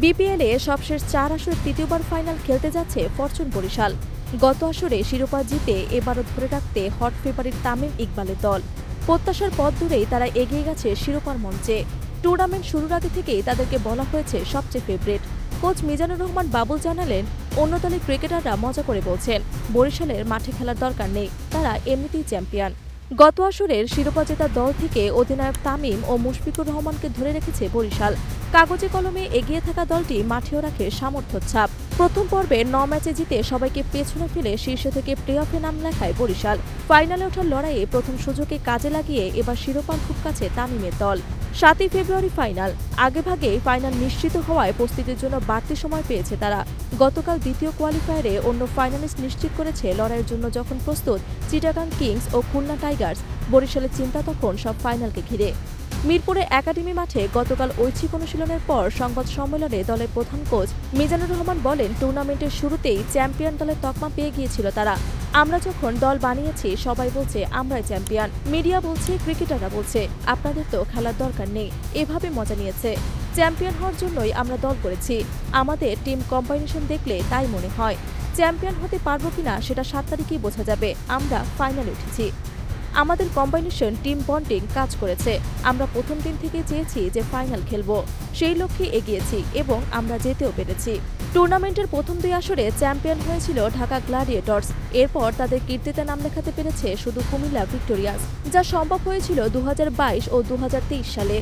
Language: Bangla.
বিপিএলে সবশেষ চার আসরে তৃতীয়বার ফাইনাল খেলতে যাচ্ছে ফরচুন বরিশাল। গত আসরে শিরোপা জিতে এবারও ধরে রাখতে হট ফেভারিট তামিম ইকবালের দল। প্রত্যাশার পথ ধরেই তারা এগিয়ে গেছে শিরোপার মঞ্চে। টুর্নামেন্ট শুরুর আগে থেকেই তাদেরকে বলা হয়েছে সবচেয়ে ফেভারিট কোচ মিজানুর রহমান বাবুল জানালেন, অন্য দলের ক্রিকেটাররা মজা করে বলছেন, বরিশালের মাঠে খেলার দরকার নেই, তারা এমনিতেই চ্যাম্পিয়ন গত আসরের শিরোপা জেতা দল থেকে অধিনায়ক তামিম ও মুশফিকুর রহমানকে ধরে রেখেছে বরিশাল। কাগজে কলমে এগিয়ে থাকা দলটি মাঠেও রাখে সামর্থ্য ছাপ। প্রথম পর্বে ন ম্যাচে জিতে সবাইকে পেছনে ফেলে শীর্ষ থেকে প্লে অফে নাম লেখায় বরিশাল। ফাইনালে ওঠার লড়াইয়ে প্রথম সুযোগে কাজে লাগিয়ে এবার শিরোপার খুব কাছে তামিমের দল। সাতই ফেব্রুয়ারি ফাইনাল। আগেভাগে ফাইনাল নিশ্চিত হওয়ায় প্রস্তুতির জন্য বাড়তি সময় পেয়েছে তারা। গতকাল দ্বিতীয় কোয়ালিফায়ারে অন্য ফাইনালিস্ট নিশ্চিত করেছে লড়াইয়ের জন্য যখন প্রস্তুত চিটাগাং কিংস ও খুলনা টাইগার্স। বরিশালের চিন্তা তখন সব ফাইনালকে ঘিরে। মিরপুরে একাডেমি মাঠে গতকাল ঐচ্ছিক অনুশীলনের পর সংবাদ সম্মেলনে দলের প্রধান কোচ মিজানুর রহমান বলেন, টুর্নামেন্টের শুরুতেই চ্যাম্পিয়ন দলের তকমা পেয়ে গিয়েছিল তারা। আমরা যখন দল বানিয়েছি, সবাই বলছে, আমরাই চ্যাম্পিয়ন। মিডিয়া বলছে, ক্রিকেটাররা বলছে, আপনাদের তো খেলার দরকার নেই। এভাবে মজা নিয়েছে। চ্যাম্পিয়ন হওয়ার জন্যই আমরা দল করেছি। আমাদের টিম কম্বাইনেশন দেখলে তাই মনে হয়। চ্যাম্পিয়ন হতে পারব কিনা সেটা সাত তারিখেই বোঝা যাবে। আমরা ফাইনালে উঠেছি। আমাদের কম্বাইনেশন টিম বন্ডিং কাজ করেছে। আমরা প্রথম দিন থেকে চেয়েছি যে ফাইনাল খেলব। সেই লক্ষ্যে এগিয়েছি এবং আমরা যেতেও পেরেছি। টুর্নামেন্টের প্রথম দুই আসরে চ্যাম্পিয়ন হয়েছিল ঢাকা গ্ল্যাডিয়েটর্স এরপর তাদের কীর্তিতে নাম লেখাতে পেরেছে শুধু কুমিল্লা ভিক্টোরিয়াস, যা সম্ভব হয়েছিল দু হাজার বাইশ ও দু হাজার তেইশ সালে।